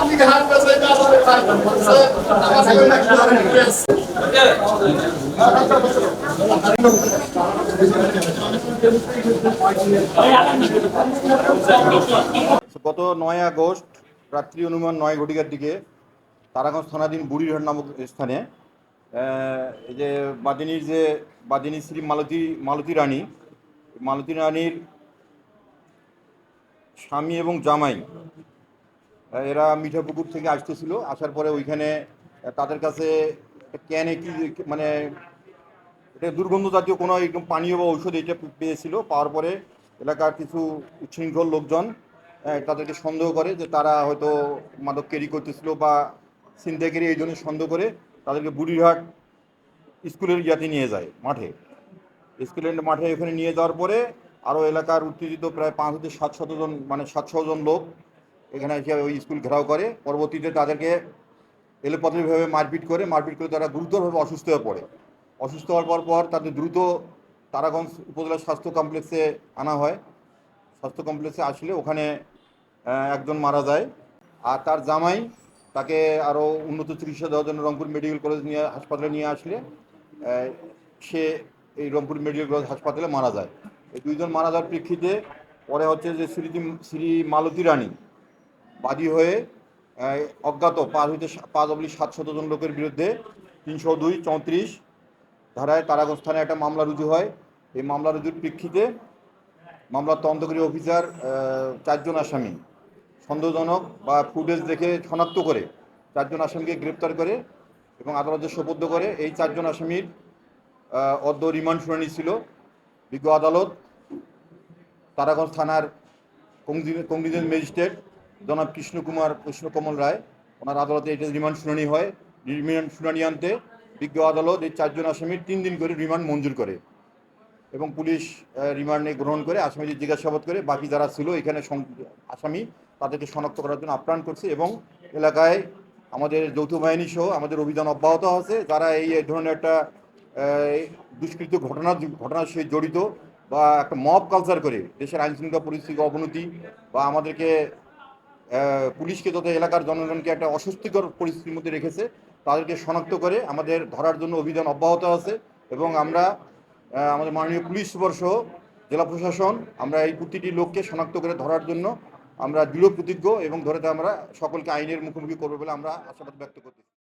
আমি ঘাট বসে যাব রে ভাই বসে আমার সঙ্গে একটু আর ইনভেস্ট ওকে গত নয় আগস্ট, রাত্রি অনুমান নয় ঘটিকার দিকে তারাগঞ্জ থানাধীন বুড়িরহাট নামক স্থানে এই যে বাদিনীর যে বাদিনী শ্রী মালতী মালতী রানী, মালতী রানীর স্বামী এবং জামাই এরা মিঠাপুকুর থেকে আসতেছিল। আসার পরে ওইখানে তাদের কাছে ক্যানে কি মানে এটা দুর্গন্ধ জাতীয় কোনো একদম পানীয় বা ঔষধ এটা পেয়েছিল। পাওয়ার পরে এলাকার কিছু উচ্ছৃঙ্খল লোকজন তাদেরকে সন্দেহ করে যে তারা হয়তো মাদক ক্যারি করতেছিল বা সিন্দেকেরি এই জন্য সন্দেহ করে তাদেরকে বুড়িরহাট স্কুলের ইয়াতে নিয়ে যায় মাঠে। স্কুলের মাঠে এখানে নিয়ে যাওয়ার পরে আরও এলাকার উত্তেজিত প্রায় পাঁচ থেকে সাত শতজন মানে সাতশো জন লোক এখানে এসে ওই স্কুল ঘেরাও করে। পরবর্তীতে তাদেরকে এলোপাতারিভাবে মারপিট করে মারপিট করে তারা গুরুতরভাবে অসুস্থ হয়ে পড়ে। অসুস্থ হওয়ার পর তাদের দ্রুত তারাগঞ্জ উপজেলা স্বাস্থ্য কমপ্লেক্সে আনা হয়। স্বাস্থ্য কমপ্লেক্সে আসলে ওখানে একজন মারা যায়। আর তার জামাই তাকে আরও উন্নত চিকিৎসা দেওয়ার জন্য রংপুর মেডিকেল কলেজ নিয়ে, হাসপাতালে নিয়ে আসলে সে এই রংপুর মেডিকেল কলেজ হাসপাতালে মারা যায়। এই দুইজন মারা যাওয়ার প্রেক্ষিতে পরে হচ্ছে যে শ্রী শ্রী মালতী রানী বাদী হয়ে অজ্ঞাত পাঁচ হইতে পাঁচ অবলি সাতশত জন লোকের বিরুদ্ধে তিনশো দুই, চৌত্রিশ ধারায় তারাগঞ্জ থানায় একটা মামলা রুজু হয়। এই মামলা রুজুর প্রেক্ষিতে মামলার তদন্তকারী অফিসার চারজন আসামি সন্দেহজনক বা ফুটেজ দেখে শনাক্ত করে চারজন আসামিকে গ্রেপ্তার করে এবং আদালতে সোপর্দ করে। এই চারজন আসামির অদ্য রিমান্ড শুনানি ছিল। বিজ্ঞ আদালত তারাগঞ্জ থানার কংগ্রেস ম্যাজিস্ট্রেট জনাব কৃষ্ণকুমার কৃষ্ণকমল রায়, ওনার আদালতে এটা রিমান্ড শুনানি হয়। রিমান্ড শুনানি আনতে বিজ্ঞ আদালত এই চারজন আসামির তিন দিন করে রিমান্ড মঞ্জুর করে এবং পুলিশ রিমান্ডে গ্রহণ করে আসামিদের জিজ্ঞাসাবাদ করে বাকি যারা ছিল এখানে আসামি তাদেরকে শনাক্ত করার জন্য আপ্রাণ করছে এবং এলাকায় আমাদের যৌথ বাহিনী সহ আমাদের অভিযান অব্যাহত আছে। যারা এই ধরনের একটা দুষ্কৃত ঘটনা ঘটনার সে জড়িত বা একটা মব কালচার করে দেশের আইন শৃঙ্খলা পরিস্থিতির অবনতি বা আমাদেরকে পুলিশকে তথা এলাকার জনগণকে একটা অস্বস্তিকর পরিস্থিতির মধ্যে রেখেছে তাদেরকে শনাক্ত করে আমাদের ধরার জন্য অভিযান অব্যাহত আছে এবং আমরা আমাদের মাননীয় পুলিশ সুপার সহ জেলা প্রশাসন, আমরা এই প্রতিটি লোককে শনাক্ত করে ধরার জন্য আমরা দৃঢ় প্রতিজ্ঞ এবং ধরে আমরা সকলকে আইনের মুখোমুখি করব বলে আমরা আশাবাদ ব্যক্ত করতেছি।